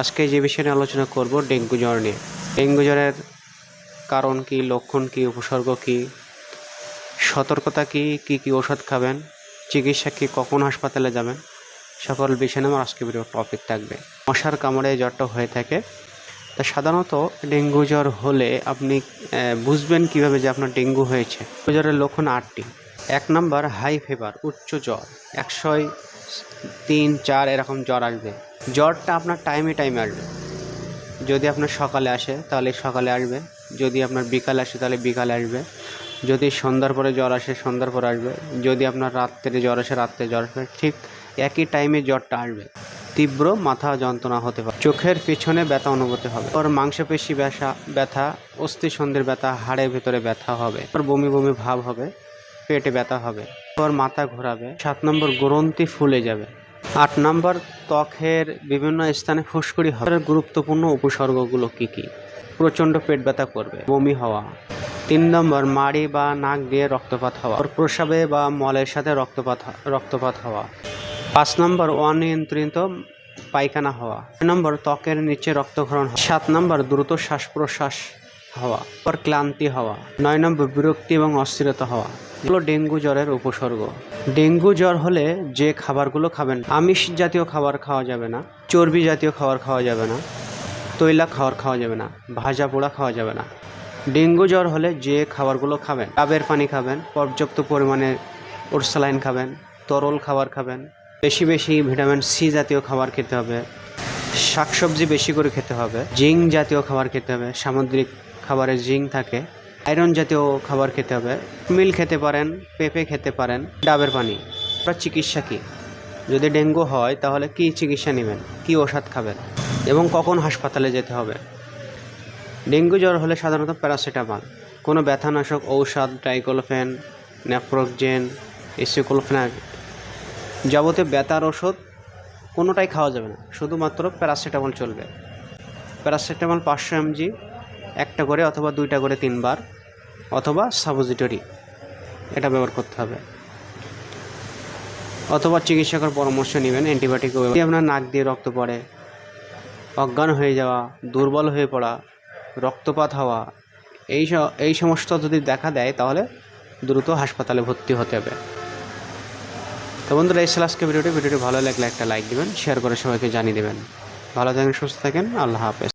আজকে যে বিষয় নিয়ে আলোচনা করব, ডেঙ্গু জ্বর নিয়ে। ডেঙ্গু জ্বরের কারণ কি, লক্ষণ কি, উপসর্গ কি, সতর্কতা কি কি কি ওষুধ খাবেন, চিকিৎসা কি, কখন হাসপাতালে যাবেন, সকল বিষয় নিয়ে আজকে ভিডিও টপিক থাকবে। মশার কামড়ে জ্বরটা হয়ে থাকে। তা সাধারণত ডেঙ্গু জ্বর হলে আপনি বুঝবেন কীভাবে যে আপনার ডেঙ্গু হয়েছে। জ্বরের লক্ষণ আটটি। এক নম্বর, হাই ফিভার উচ্চ জ্বর। একশোয় তিন, চার এরকম জ্বর আসবে। জ্বরটা আপনার টাইমে টাইমে আসবে। যদি আপনার সকালে আসে, তাহলে সকালে আসবে। যদি আপনার বিকালে আসে, তাহলে বিকালে আসবে। যদি সন্ধ্যার পরে জ্বর আসে, সন্ধ্যার পরে আসবে। যদি আপনার রাত্রে জ্বর আসে, রাত্রে জ্বর আসবে। ঠিক একই টাইমে জ্বরটা আসবে। তীব্র মাথা যন্ত্রণা হতে পারে। চোখের পিছনে ব্যথা অনুভূতি হবে। ওর মাংসপেশি ব্যথা ব্যথা, অস্থি সন্ধির ব্যথা, হাড়ের ভেতরে ব্যথা হবে। ওর বমি বমি ভাব হবে, পেটে ব্যথা হবে। ওর মাথা ঘোরাবে। সাত নম্বর গ্রন্থি ফুলে যাবে। আট নম্বর ত্বকের বিভিন্ন স্থানে ফুসকুড়ি হবে গুরুত্বপূর্ণ উপসর্গগুলো কি কি? প্রচণ্ড পেট ব্যথা করবে, বমি হওয়া। তিন নম্বর, মাড়ি বা নাক দিয়ে রক্তপাত হওয়া। প্রসাবে বা মলের সাথে রক্তপাত রক্তপাত হওয়া। পাঁচ নম্বর, অনিয়ন্ত্রিত পায়খানা হওয়া। নম্বর, ত্বকের নিচে রক্তক্ষরণ। সাত নম্বর, দ্রুত শ্বাস প্রশ্বাস হওয়া পর ক্লান্তি হওয়া, নয় নম্বর বিরক্তি এবং অস্থিরতা হওয়া। এগুলো ডেঙ্গু জ্বরের উপসর্গ। ডেঙ্গু জ্বর হলে যে খাবারগুলো খাবেন, আমিষ জাতীয় খাবার খাওয়া যাবে না, চর্বি জাতীয় খাবার খাওয়া যাবে না তৈলা খাবার খাওয়া যাবে না, ভাজা পোড়া খাওয়া যাবে না। ডেঙ্গু জ্বর হলে যে খাবারগুলো খাবেন, ডাবের পানি খাবেন, পর্যাপ্ত পরিমাণে ওরসালাইন খাবেন, তরল খাবার খাবেন, বেশি বেশি ভিটামিন সি জাতীয় খাবার খেতে হবে, শাকসবজি বেশি করে খেতে হবে, জিঙ্ক জাতীয় খাবার খেতে হবে, সামুদ্রিক খাবারে জিঙ্ক থাকে। আয়রন জাতীয় খাবার খেতে হবে। মিল খেতে পারেন, পেঁপে খেতে পারেন, ডাবের পানি। বা চিকিৎসা কী? যদি ডেঙ্গু হয়, তাহলে কি চিকিৎসা নেবেন? কি ওষুধ খাবেন? এবং কখন হাসপাতালে যেতে হবে? ডেঙ্গু জ্বর হলে সাধারণত প্যারাসিটামল। কোনো ব্যথানাশক ঔষধ ডাইকোলোফেন নেফ্রোকজেন এসিকোলোফেনাক যাবতীয় ব্যথার ওষুধ কোনোটাই খাওয়া যাবে না। শুধুমাত্র প্যারাসিটামল চলবে। প্যারাসিটামল পাঁচশো এমজি একটা করে অথবা দুইটা করে তিনবার অথবা সাপোজিটরি এটা ব্যবহার করতে হবে। অথবা চিকিৎসকের পরামর্শ নেবেন অ্যান্টিবায়োটিক যদি আপনার নাক দিয়ে রক্ত পড়ে, অজ্ঞান হয়ে যাওয়া, দুর্বল হয়ে পড়া, রক্তপাত হওয়া, এই এই সমস্ত যদি দেখা দেয়, তাহলে দ্রুত হাসপাতালে ভর্তি হতে হবে। তো বন্ধুরা, এই আজকে ভিডিওটি। ভিডিওটি ভালো লাগলে একটা লাইক দিবেন শেয়ার করে সবাইকে জানিয়ে দেবেন। ভালো থাকেন, সুস্থ থাকেন, আল্লাহ হাফেজ।